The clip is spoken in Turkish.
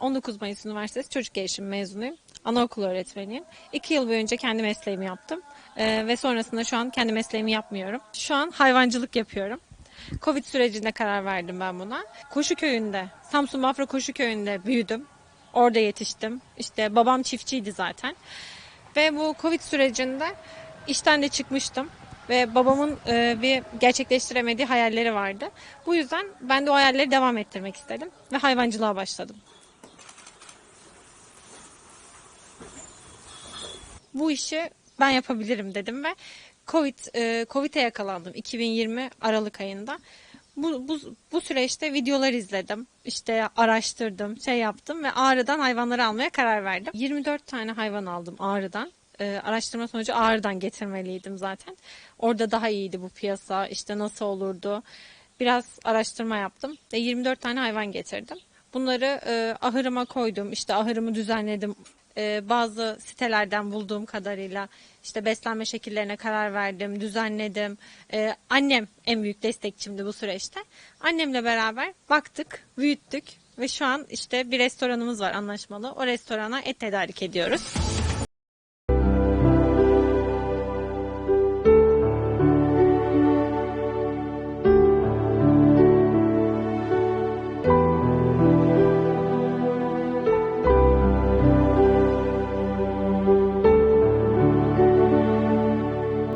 19 Mayıs Üniversitesi Çocuk Gelişimi mezunuyum. Anaokulu öğretmeniyim. 2 yıl boyunca kendi mesleğimi yaptım. Ee, ve sonrasında şu an kendi mesleğimi yapmıyorum. Şu an hayvancılık yapıyorum. Covid sürecinde karar verdim ben buna. Koşu köyünde, Samsun Bafra Koşu köyünde büyüdüm. Orada yetiştim. İşte babam çiftçiydi zaten. Ve bu Covid sürecinde işten de çıkmıştım. Ve babamın e, bir gerçekleştiremediği hayalleri vardı. Bu yüzden ben de o hayalleri devam ettirmek istedim. Ve hayvancılığa başladım. Bu işi ben yapabilirim dedim ve Covid e, Covid'e yakalandım 2020 Aralık ayında. Bu, bu, bu süreçte videolar izledim. İşte araştırdım, şey yaptım ve Ağrı'dan hayvanları almaya karar verdim. 24 tane hayvan aldım Ağrı'dan. Ee, araştırma sonucu Ağrı'dan getirmeliydim zaten. Orada daha iyiydi bu piyasa, işte nasıl olurdu. Biraz araştırma yaptım ve 24 tane hayvan getirdim. Bunları e, ahırıma koydum, işte ahırımı düzenledim. E, bazı sitelerden bulduğum kadarıyla işte beslenme şekillerine karar verdim, düzenledim. E, annem en büyük destekçimdi bu süreçte. Annemle beraber baktık, büyüttük ve şu an işte bir restoranımız var anlaşmalı. O restorana et tedarik ediyoruz.